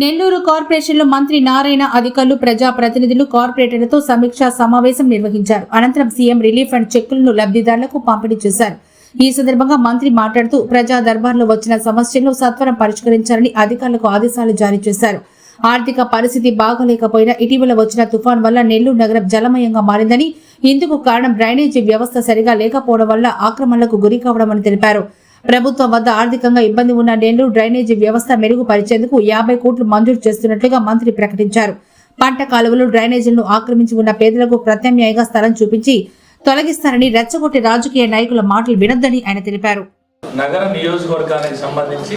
నెల్లూరు కార్పొరేషన్లో మంత్రి నారాయణ అధికారులు ప్రజా ప్రతినిధులు కార్పొరేటర్లతో సమీక్షా సమావేశం నిర్వహించారు. అనంతరం సీఎం రిలీఫ్ అండ్ చెక్కులను లబ్ధిదారులకు పంపిణీ చేశారు. ఈ సందర్భంగా మంత్రి మాట్లాడుతూ ప్రజా దర్బార్లో వచ్చిన సమస్యలను సత్వరం పరిష్కరించాలని అధికారులకు ఆదేశాలు జారీ చేశారు. ఆర్థిక పరిస్థితి బాగోలేకపోయినా ఇటీవల వచ్చిన తుఫాన్ వల్ల నెల్లూరు నగరం జలమయంగా మారిందని ఇందుకు కారణం డ్రైనేజీ వ్యవస్థ సరిగా లేకపోవడం వల్ల ఆక్రమణలకు గురి కావడమని తెలిపారు. ప్రభుత్వం వద్ద ఆర్థికంగా ఇబ్బంది ఉన్న నెల్లూరు డ్రైనేజీ వ్యవస్థ మెరుగుపరిచేందుకు యాభై కోట్లు మంజూరు చేస్తున్నట్లుగా మంత్రి ప్రకటించారు. పంట కాలువలు డ్రైనేజీలను ఆక్రమించి ఉన్న పేదలకు ప్రత్యామ్నాయంగా స్థలం చూపించి తొలగిస్తారని రెచ్చగొట్టి రాజకీయ నాయకుల మాటలు వినొద్దని ఆయన తెలిపారు. నగర నియోజకవర్గానికి సంబంధించి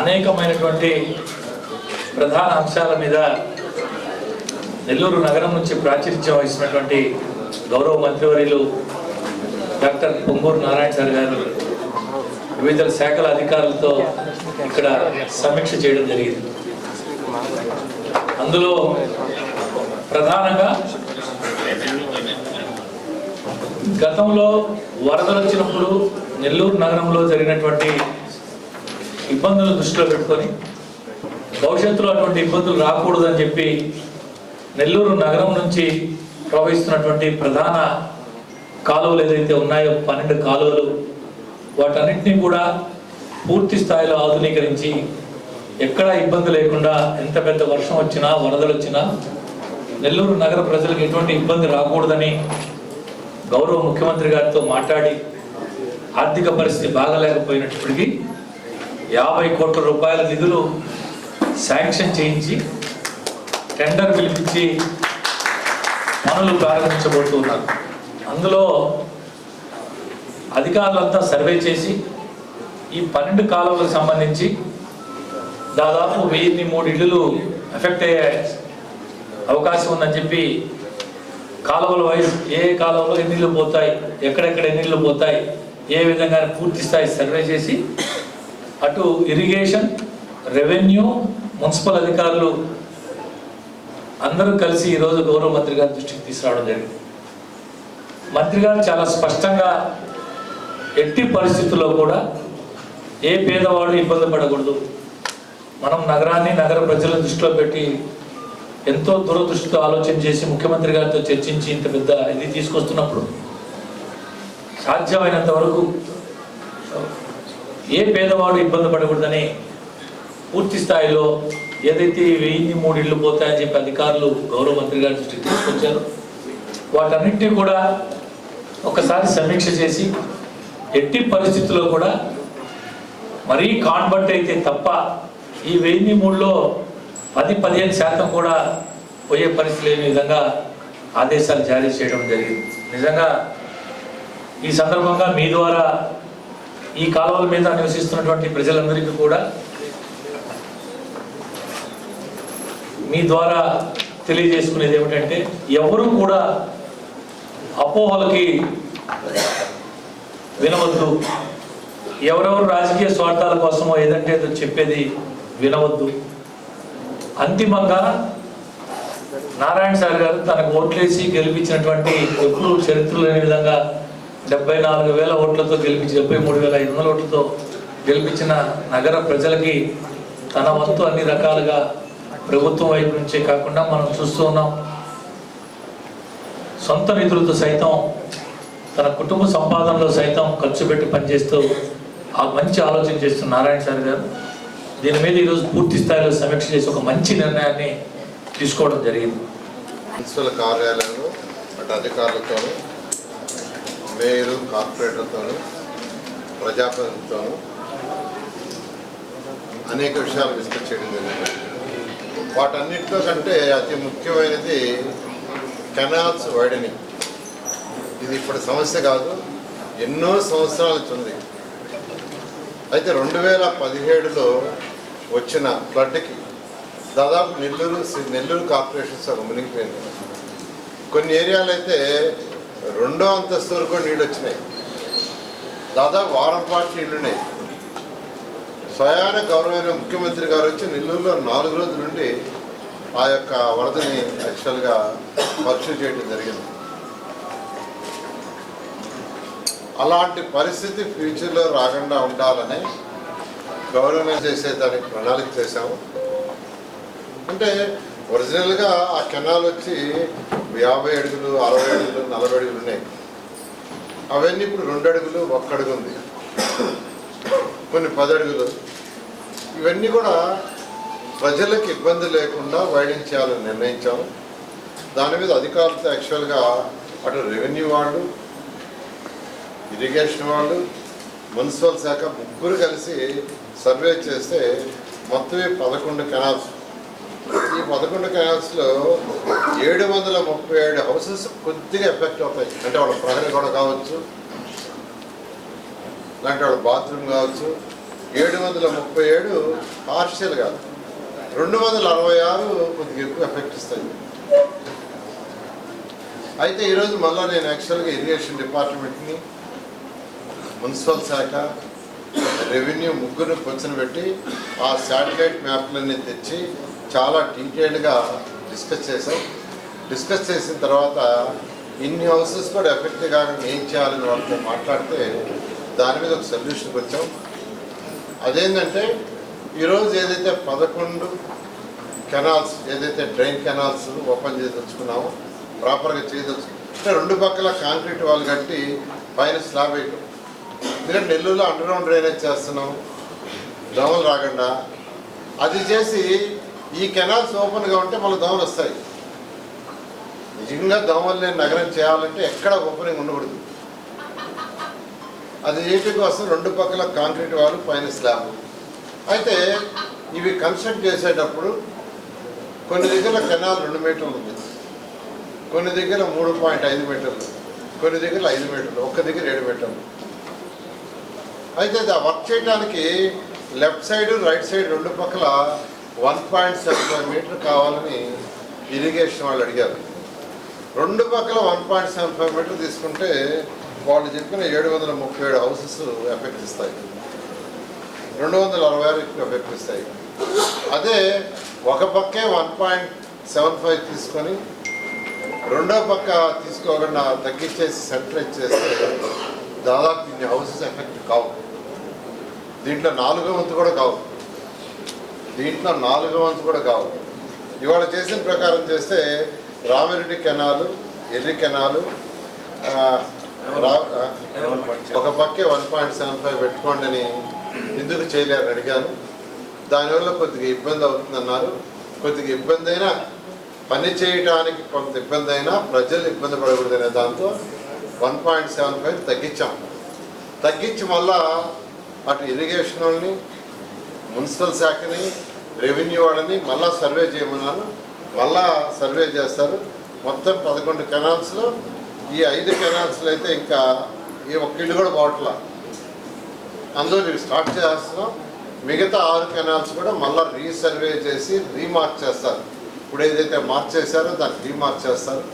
అనేకమైనటువంటి ప్రధాన అంశాల మీద నెల్లూరు నగరం నుంచి ప్రాచుర్యం వహిస్తున్నటువంటి గౌరవ మంత్రివర్యులు డాక్టర్ పొంగూరు నారాయణ సార్ గారు వివిధ శాఖల అధికారులతో ఇక్కడ సమీక్ష చేయడం జరిగింది. అందులో ప్రధానంగా గతంలో వరదలు వచ్చినప్పుడు నెల్లూరు నగరంలో జరిగినటువంటి ఇబ్బందులను దృష్టిలో పెట్టుకొని భవిష్యత్తులో అటువంటి ఇబ్బందులు రాకూడదని చెప్పి నెల్లూరు నగరం నుంచి ప్రవహిస్తున్నటువంటి ప్రధాన కాలువలు ఏదైతే ఉన్నాయో పన్నెండు కాలువలు వాటన్నింటినీ కూడా పూర్తి స్థాయిలో ఆధునీకరించి ఎక్కడా ఇబ్బంది లేకుండా ఎంత పెద్ద వర్షం వచ్చినా వరదలు వచ్చినా నెల్లూరు నగర ప్రజలకు ఎటువంటి ఇబ్బంది రాకూడదని గౌరవ ముఖ్యమంత్రి గారితో మాట్లాడి ఆర్థిక పరిస్థితి బాగలేకపోయినప్పటికీ యాభై కోట్ల రూపాయల నిధులు శాంక్షన్ చేయించి టెండర్ పిలిపించి పనులు ప్రారంభించబోతున్నారు. అందులో అధికారులంతా సర్వే చేసి ఈ పన్నెండు కాలువలకు సంబంధించి దాదాపు వెయ్యిన్ని మూడు ఇళ్ళు ఎఫెక్ట్ అయ్యే అవకాశం ఉందని చెప్పి కాలువల వైజ్ ఏ కాలువలో ఎన్ని నీళ్ళు పోతాయి ఎక్కడెక్కడ ఎన్ని పోతాయి ఏ విధంగా పూర్తి స్థాయి సర్వే చేసి అటు ఇరిగేషన్ రెవెన్యూ మున్సిపల్ అధికారులు అందరూ కలిసి ఈరోజు గౌరవ మంత్రి గారి దృష్టికి తీసుకురావడం జరిగింది. మంత్రి గారు చాలా స్పష్టంగా ఎట్టి పరిస్థితుల్లో కూడా ఏ పేదవాడు ఇబ్బంది పడకూడదు. మనం నగరాన్ని నగర ప్రజలను దృష్టిలో పెట్టి ఎంతో దూరదృష్టితో ఆలోచన చేసి ముఖ్యమంత్రి గారితో చర్చించి ఇంత పెద్ద ఇది తీసుకొస్తున్నప్పుడు సాధ్యమైనంత వరకు ఏ పేదవాడు ఇబ్బంది పడకూడదని పూర్తి స్థాయిలో ఏదైతే వెయ్యి మూడిళ్ళు మూడు ఇళ్ళు పోతాయని చెప్పి అధికారులు గౌరవ మంత్రి గారి దృష్టికి తీసుకొచ్చారు. వాటన్నింటినీ కూడా ఒకసారి సమీక్ష చేసి ఎట్టి పరిస్థితుల్లో కూడా మరీ కాన్వర్ట్ అయితే తప్ప ఈ వెయ్యి మూడులో పది పదిహేను శాతం కూడా పోయే పరిస్థితి లేని విధంగా ఆదేశాలు జారీ చేయడం జరిగింది. నిజంగా ఈ సందర్భంగా మీ ద్వారా ఈ కాలువల మీద నివసిస్తున్నటువంటి ప్రజలందరికీ కూడా మీ ద్వారా తెలియజేసుకునేది ఏమిటంటే ఎవరు కూడా అపోహలకి వినవద్దు. ఎవరెవరు రాజకీయ స్వార్థాల కోసమో ఏదంటే ఏదో చెప్పేది వినవద్దు. అంతిమంగా నారాయణ సార్ గారు తనకు ఓట్లేసి గెలిపించినటువంటి ఎప్పుడు చరిత్ర లేని విధంగా డెబ్బై నాలుగు వేల ఓట్లతో గెలిపించి డెబ్బై మూడు వేల ఐదు వందల ఓట్లతో గెలిపించిన నగర ప్రజలకి తన వంతు అన్ని రకాలుగా ప్రభుత్వం వైపు నుంచే కాకుండా మనం చూస్తూ ఉన్నాం. సొంత నిధులతో సైతం తన కుటుంబ సంపాదనలో సైతం ఖర్చు పెట్టి పనిచేస్తూ ఆ మంచి ఆలోచన చేస్తున్న నారాయణ సార్ గారు దీని మీద ఈరోజు పూర్తి స్థాయిలో సమీక్ష చేసి ఒక మంచి నిర్ణయాన్ని తీసుకోవడం జరిగింది. మున్సిపల్ కార్యాలయంలో అటు అధికారులతో మేయరు కార్పొరేటర్తో ప్రజాప్రతినిధులతో అనేక విషయాలు డిస్కస్ చేయడం జరిగింది. వాటన్నిటితో కంటే అతి ముఖ్యమైనది కెనాల్స్ వైడనింగ్. ఇది ఇప్పుడు సమస్య కాదు. ఎన్నో సంవత్సరాలు ఉంది అయితే రెండు వేల పదిహేడులో వచ్చిన ఫ్లడ్కి దాదాపు నెల్లూరు నెల్లూరు కార్పొరేషన్ సగం మునిగిపోయింది. కొన్ని ఏరియాలు అయితే రెండో అంతస్తు వరకు నీళ్ళు వచ్చినాయి దాదాపు వారం పాటు నీళ్ళున్నాయి. స్వయాన గౌరవమైన ముఖ్యమంత్రి గారు వచ్చి నెల్లూరులో నాలుగు రోజుల నుండి ఆ యొక్క వరదని యాక్చువల్గా పరీక్ష చేయడం జరిగింది. అలాంటి పరిస్థితి ఫ్యూచర్లో రాకుండా ఉండాలని గౌరవం చేసేదానికి ప్రణాళిక చేశాము. అంటే ఒరిజినల్గా ఆ కెనాల్ వచ్చి యాభై అడుగులు అరవై అడుగులు నలభై అడుగులు ఉన్నాయి. అవన్నీ ఇప్పుడు రెండు అడుగులు ఒక్క అడుగు ఉంది. కొన్ని పది అడుగులు. ఇవన్నీ కూడా ప్రజలకు ఇబ్బంది లేకుండా వైడింగ్ చేయాలని నిర్ణయించాము. దాని మీద అధికారులతో యాక్చువల్గా అటు రెవెన్యూ వాళ్ళు ఇరిగేషన్ వాళ్ళు మున్సిపల్ శాఖ ముగ్గురు కలిసి సర్వే చేస్తే మొత్తమే పదకొండు కెనాల్స్ ఈ పదకొండు కెనాల్స్లో ఏడు వందల ముప్పై ఏడు హౌసెస్ కొద్దిగా ఎఫెక్ట్ అవుతాయి. అంటే వాళ్ళ ప్రహరీ కూడా కావచ్చు లాంటి వాళ్ళ బాత్రూమ్ కావచ్చు. ఏడు వందల ముప్పై ఏడు పార్షియల్ కాదు. రెండు వందల అరవై ఆరు కొద్దిగా ఎక్కువ ఎఫెక్ట్ ఇస్తాయి. అయితే ఈరోజు మళ్ళీ నేను యాక్చువల్గా ఇరిగేషన్ డిపార్ట్మెంట్ని మున్సిపల్ శాఖ రెవెన్యూ ముగ్గురు కూర్చొని పెట్టి ఆ శాటిలైట్ మ్యాప్లన్నీ తెచ్చి చాలా డీటెయిల్డ్గా డిస్కస్ చేసాం డిస్కస్ చేసిన తర్వాత ఇన్ని హౌసెస్ కూడా ఎఫెక్ట్ కాకుండా ఏం చేయాలని వాళ్ళతో మాట్లాడితే దాని మీద ఒక సొల్యూషన్కి వచ్చాం. అదేంటంటే ఈరోజు ఏదైతే పదకొండు కెనాల్స్ ఏదైతే డ్రైన్ కెనాల్స్ ఓపెన్ చేయదలుచుకున్నామో ప్రాపర్గా చేయదలుచు అంటే రెండు పక్కల కాంక్రీట్ వాళ్ళు కట్టి పైన స్లాబ్ వేయటం. ఎందుకంటే నెల్లూరులో అండర్గ్రౌండ్ డ్రైనేజ్ చేస్తున్నాం. దోమలు రాకుండా. అది చేసి ఈ కెనాల్స్ ఓపెన్గా ఉంటే మళ్ళీ దోమలు వస్తాయి. నిజంగా దోమలు లేని నగరం చేయాలంటే ఎక్కడ ఓపెనింగ్ ఉండకూడదు. అది ఏంటి కోసం రెండు పక్కల కాంక్రీట్ వాళ్ళు పైన స్లాబ్ అయితే ఇవి కన్స్ట్రక్ట్ చేసేటప్పుడు కొన్ని దగ్గర కెనాల్ రెండు మీటర్లు ఉంది. కొన్ని దగ్గర మూడు పాయింట్ ఐదు మీటర్లు. కొన్ని దగ్గర ఐదు మీటర్లు. ఒక్క దగ్గర ఏడు మీటర్లు. అయితే అది వర్క్ చేయడానికి లెఫ్ట్ సైడ్ రైట్ సైడ్ రెండు పక్కల one point seven five metre కావాలని ఇరిగేషన్ వాళ్ళు అడిగారు. రెండు పక్కల one point seven five metre తీసుకుంటే వాళ్ళు చెప్పిన ఏడు వందల ముప్పై ఏడు హౌసెస్ ఎఫెక్ట్ ఇస్తాయి. రెండు వందల అరవై ఆరు ఎఫెక్ట్ ఇస్తాయి. అదే ఒక పక్కే వన్ పాయింట్ సెవెన్ ఫైవ్ తీసుకొని రెండో పక్క తీసుకోకుండా తగ్గించేసి సెంట్రైజ్ చేస్తే దాదాపు ఇన్ని హౌసెస్ ఎఫెక్ట్ కావు. దీంట్లో నాలుగో వంతు కూడా కావు. దీంట్లో నాలుగో వంతు కూడా కావు. ఇవాళ చేసిన ప్రకారం చేస్తే రామిరెడ్డి కెనాలు ఎర్రి కెనాలు ఒక పక్కే వన్ పాయింట్ సెవెన్ ఫైవ్ పెట్టుకోండి అని ఎందుకు చేయలేరు అడిగాను. దానివల్ల కొద్దిగా ఇబ్బంది అవుతుందన్నారు. కొద్దిగా ఇబ్బంది అయినా పని చేయడానికి కొంత ఇబ్బంది అయినా ప్రజలు ఇబ్బంది పడకూడదనే దాంతో వన్ పాయింట్ సెవెన్ ఫైవ్ తగ్గించాం. తగ్గించి మళ్ళా అటు ఇరిగేషన్ వాళ్ళని మున్సిపల్ శాఖని రెవెన్యూ వాళ్ళని మళ్ళా సర్వే చేయమన్నాను. మళ్ళా సర్వే చేస్తారు. మొత్తం పదకొండు కెనాల్స్లో ఈ ఐదు కెనాల్స్లో అయితే ఇంకా ఈ ఒక్క ఇల్లు కూడా పోవట్లా అందులో ఇవి స్టార్ట్ చేస్తున్నాం. మిగతా ఆరు కెనాల్స్ కూడా మళ్ళీ రీసర్వే చేసి రీమార్క్ చేస్తారు. ఇప్పుడు ఏదైతే మార్క్ చేశారో దాన్ని రీమార్క్ చేస్తారు.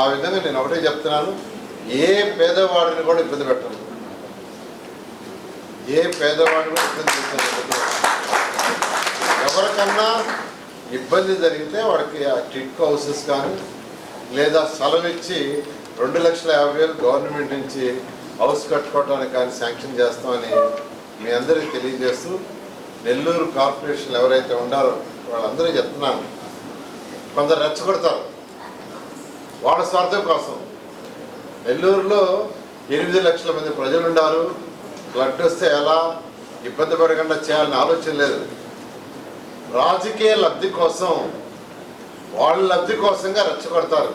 ఆ విధంగా నేను ఒకటే చెప్తున్నాను. ఏ పేదవాడిని కూడా ఇబ్బంది పెట్టను ఏ పేదవాడు ఇబ్బంది ఎవరికన్నా ఇబ్బంది జరిగితే వాడికి ఆ టిట్ హౌసెస్ కానీ లేదా స్థలం ఇచ్చి రెండు లక్షల యాభై వేలు గవర్నమెంట్ నుంచి హౌస్ కట్టుకోవడానికి కానీ శాంక్షన్ చేస్తామని మీ అందరికీ తెలియజేస్తూ నెల్లూరు కార్పొరేషన్ ఎవరైతే ఉండారో వాళ్ళందరూ చెప్తున్నాను. కొందరు రెచ్చగొడతారు. వాళ్ళ స్వార్థం కోసం. నెల్లూరులో ఎనిమిది లక్షల మంది ప్రజలు ఉండారు. బ్లడ్ వస్తే ఎలా? ఇబ్బంది పడకుండా చేయాలని ఆలోచన లేదు. రాజకీయ లబ్ధి కోసం వాళ్ళ లబ్ధి కోసంగా రెచ్చగొడతారు.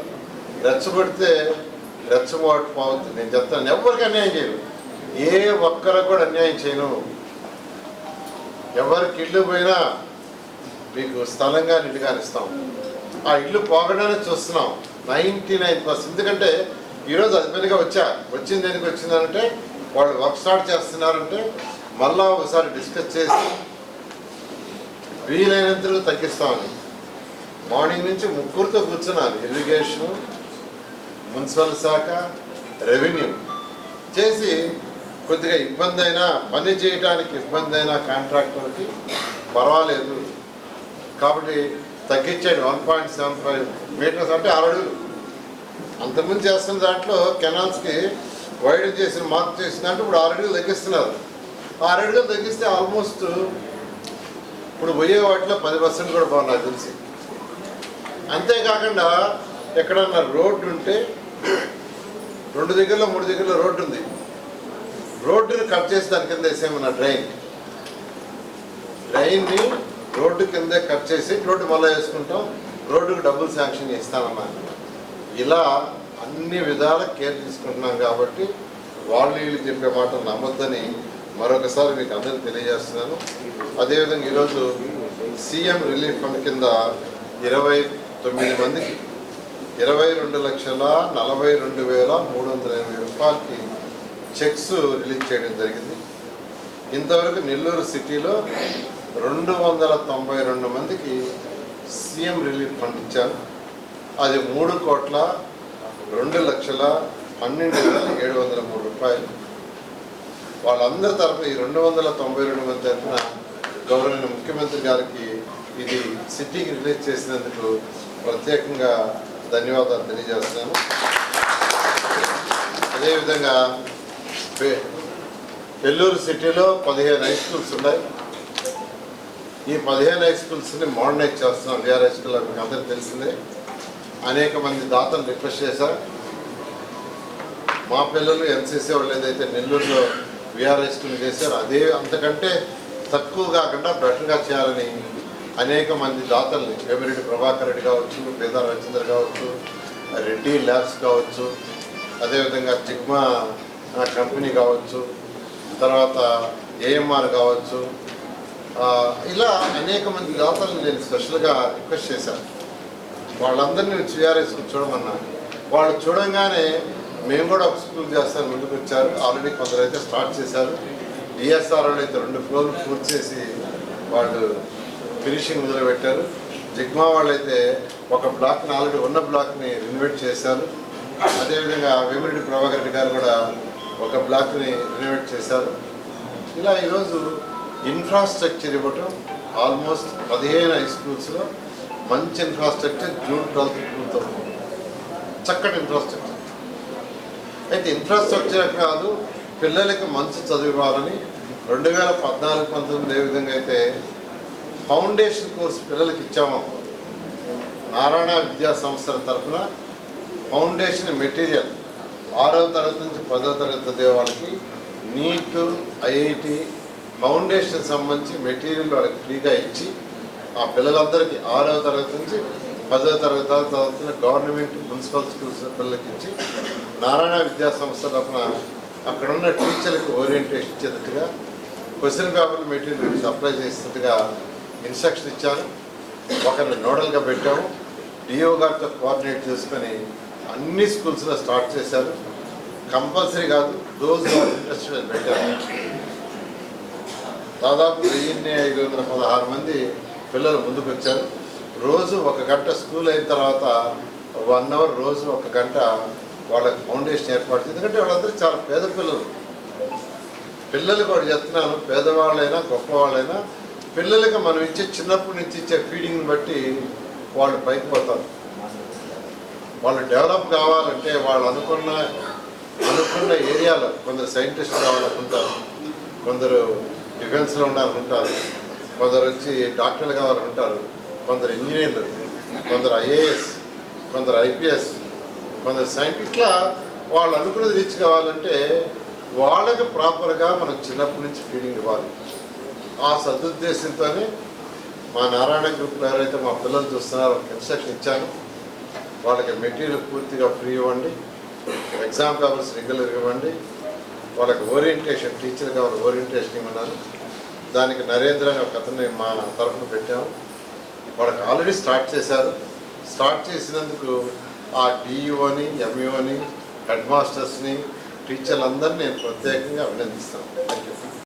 రెచ్చగొడితే రెచ్చగొట్టు పోవద్దు. నేను చెప్తాను ఎవరికి అన్యాయం చేయను. ఏ ఒక్కరికి కూడా అన్యాయం చేయను. ఎవరికి ఇల్లు పోయినా మీకు స్థలంగా నిండుగా ఇస్తాం. ఆ ఇల్లు పోగడానికి చూస్తున్నాం. Ninety nine percent. ఎందుకంటే ఈరోజు హస్బెండ్గా వచ్చా. వచ్చింది దేనికి వచ్చిందంటే వాళ్ళు వర్క్ స్టార్ట్ చేస్తున్నారంటే మళ్ళా ఒకసారి డిస్కస్ చేసి వీలైనంతలో తగ్గిస్తామని. మార్నింగ్ నుంచి ముగ్గురితో కూర్చున్నాను ఇరిగేషను మున్సిపల్ శాఖ రెవెన్యూ చేసి కొద్దిగా ఇబ్బంది అయినా పని చేయడానికి ఇబ్బంది అయినా కాంట్రాక్టర్కి పర్వాలేదు. కాబట్టి తగ్గించండి one point seven five metres అంటే ఆరు అడుగులు అంతకుముందు చేస్తున్న దాంట్లో కెనాల్స్కి వైడ్ చేసిన మార్క్ చేసిన అంటే ఇప్పుడు ఆరు అడుగులు తగ్గిస్తున్నారు ఆరు అడుగులు తగ్గిస్తే ఆల్మోస్ట్ ఇప్పుడు పోయే వాటిలో పది పర్సెంట్ కూడా బాగున్నారు తెలిసి. అంతేకాకుండా ఎక్కడన్నా రోడ్డు ఉంటే రెండు దగ్గరలో మూడు దగ్గరలో రోడ్డు ఉంది. రోడ్డుని కట్ చేసి దాని కింద వేసేమన్నా డ్రైన్. డ్రైన్ని రోడ్డు కిందే కట్ చేసి రోడ్డు మళ్ళీ వేసుకుంటాం. రోడ్డుకు డబ్బులు శాంక్షన్ చేస్తామన్నా. ఇలా అన్ని విధాల కేర్ తీసుకుంటున్నాం కాబట్టి వాళ్ళు వీళ్ళు చెప్పే మాటలు నమ్మొద్దని మరొకసారి మీకు అందరికీ తెలియజేస్తున్నాను. అదేవిధంగా ఈరోజు సీఎం రిలీఫ్ ఫండ్ కింద ఇరవై తొమ్మిది మందికి ఇరవై రెండు లక్షల నలభై రెండు వేల మూడు వందల ఎనభై రూపాయలకి చెక్స్ రిలీజ్ చేయడం జరిగింది. ఇంతవరకు నెల్లూరు సిటీలో రెండు వందల తొంభై రెండు మందికి సీఎం రిలీఫ్ ఫండ్ ఇచ్చారు. అది మూడు కోట్ల రెండు లక్షల పన్నెండు వేల ఏడు వందల మూడు రూపాయలు. వాళ్ళందరి తరఫున ఈ రెండు వందల తొంభై రెండు మంది తరఫున గౌరవనీయ ముఖ్యమంత్రి గారికి ఇది సిటీకి రిలీజ్ చేసినందుకు ప్రత్యేకంగా ధన్యవాదాలు తెలియజేస్తున్నాను. అదేవిధంగా పె- నెల్లూరు సిటీలో పదిహేను హై స్కూల్స్ ఉన్నాయి. ఈ పదిహేను హై స్కూల్స్ని మోడర్నైజ్ చేస్తున్నాం. విఆర్ హై స్కూల్ మీకు అందరికీ తెలిసిందే. అనేక మంది దాతలు రిక్వెస్ట్ చేశారు. మా పిల్లలు ఎన్సీసీ వాళ్ళు ఏదైతే నెల్లూరులో విఆర్ హై చేశారో అదే అంతకంటే తక్కువ కాకుండా బెటర్గా చేయాలని అనేక మంది దాతల్ని వేమిరెడ్డి ప్రభాకర్ రెడ్డి కావచ్చు పేద రవీంద్ర కావచ్చు రెడ్డి ల్యాబ్స్ కావచ్చు అదేవిధంగా జిగ్మా కంపెనీ కావచ్చు తర్వాత ఏఎంఆర్ కావచ్చు ఇలా అనేక మంది దాతలను నేను స్పెషల్గా రిక్వెస్ట్ చేశాను. వాళ్ళందరినీ సిఆర్ఎస్ చూడమన్నా. వాళ్ళు చూడంగానే మేము కూడా ఒక స్కూల్ చేస్తాను ముందుకు వచ్చారు. ఆల్రెడీ కొందరైతే స్టార్ట్ చేశారు. డిఎస్ఆర్ వాళ్ళు అయితే రెండు ఫ్లోర్లు పూర్తి చేసి వాళ్ళు ఫినిషింగ్ మొదలుపెట్టారు. జిగ్మా వాళ్ళైతే ఒక బ్లాక్ని ఆల్రెడీ ఉన్న బ్లాక్ని రినోవేట్ చేశారు. అదేవిధంగా వేమిరెడ్డి ప్రభాకర్ రెడ్డి గారు కూడా ఒక బ్లాక్ని రినోవేట్ చేశారు. ఇలా ఈరోజు ఇన్ఫ్రాస్ట్రక్చర్ ఇవ్వటం ఆల్మోస్ట్ పదిహేను హై స్కూల్స్లో మంచి ఇన్ఫ్రాస్ట్రక్చర్ జూన్ ట్వెల్త్ పూర్తవుతుంది చక్కటి ఇన్ఫ్రాస్ట్రక్చర్ అయితే ఇన్ఫ్రాస్ట్రక్చర్ కాదు పిల్లలకి మంచి చదువు ఇవ్వాలని రెండు వేల పద్నాలుగు పంతొమ్మిది ఏ విధంగా అయితే ఫౌండేషన్ కోర్స్ పిల్లలకి ఇచ్చాము నారాయణ విద్యా సంస్థల తరఫున ఫౌండేషన్ మెటీరియల్ ఆరో తరగతి నుంచి పదో తరగతి చదివే వాళ్ళకి నీట్ ఐఐటి ఫౌండేషన్ సంబంధించి మెటీరియల్ వాళ్ళకి ఫ్రీగా ఇచ్చి ఆ పిల్లలందరికీ ఆరవ తరగతి నుంచి పదవ తరగతి చదువుతున్న గవర్నమెంట్ మున్సిపల్ స్కూల్స్ పిల్లలకి ఇచ్చి నారాయణ విద్యా సంస్థ తరఫున అక్కడ ఉన్న టీచర్లకు ఓరియంటేషన్ ఇచ్చేటట్టుగా క్వశ్చన్ పేపర్ మెటీరియల్ సప్లై చేసినట్టుగా ఇన్స్ట్రక్షన్ ఇచ్చాను ఒకరిని నోడల్గా పెట్టాము. డిఓ గారితో కోఆర్డినేట్ చేసుకొని అన్ని స్కూల్స్లో స్టార్ట్ చేశారు. కంపల్సరీ కాదు దోస్ ఇంట్రెస్ట్ పెట్టారు. దాదాపు వెయ్యి ఐదు వందల పదహారు మంది పిల్లలు ముందుకు వచ్చారు. రోజు ఒక గంట స్కూల్ అయిన తర్వాత వన్ అవర్ రోజు ఒక గంట వాళ్ళకి ఫౌండేషన్ ఏర్పాటు ఎందుకంటే వాళ్ళందరూ చాలా పేద పిల్లలు. పిల్లలు కూడా చెప్తున్నాను పేదవాళ్ళైనా గొప్పవాళ్ళైనా పిల్లలకి మనం ఇచ్చే చిన్నప్పటి నుంచి ఇచ్చే ఫీడింగ్ని బట్టి వాళ్ళు పైకి పోతారు. వాళ్ళు డెవలప్ కావాలంటే వాళ్ళు అనుకున్న అనుకున్న ఏరియాలో కొందరు సైంటిస్ట్ కావాలనుకుంటారు కొందరు డిఫెన్స్లో ఉండాలనుకుంటారు. కొందరు వచ్చి డాక్టర్లు కావాలనుకుంటారు కొందరు ఇంజనీర్లు కొందరు ఐఏఎస్ కొందరు ఐపీఎస్ కొందరు సైంటిస్ట్లా వాళ్ళు అనుకున్నది రీచ్ కావాలంటే వాళ్ళకి ప్రాపర్గా మనం చిన్నప్పటి నుంచి ఫీడింగ్ ఇవ్వాలి. ఆ సదుద్దేశంతోనే మా నారాయణ గ్రూప్లో ఎవరైతే మా పిల్లలు చూస్తున్నారో ఇన్స్ట్రక్షన్ ఇచ్చాను. వాళ్ళకి మెటీరియల్ పూర్తిగా ఫ్రీ ఇవ్వండి. ఎగ్జామ్ పేపర్స్ రెగ్యులర్ ఇవ్వండి. వాళ్ళకి ఓరియంటేషన్ టీచర్ కావాలి ఓరియంటేషన్ ఇవ్వన్నారు దానికి నరేంద్ర అనే ఒక అతన్ని మా తరఫున పెట్టాము. వాళ్ళకి ఆల్రెడీ స్టార్ట్ చేశారు. స్టార్ట్ చేసినందుకు ఆ డిఈఓని ఎంఈఓని హెడ్ మాస్టర్స్ని టీచర్లందరినీ నేను ప్రత్యేకంగా అభినందిస్తాను. Thank you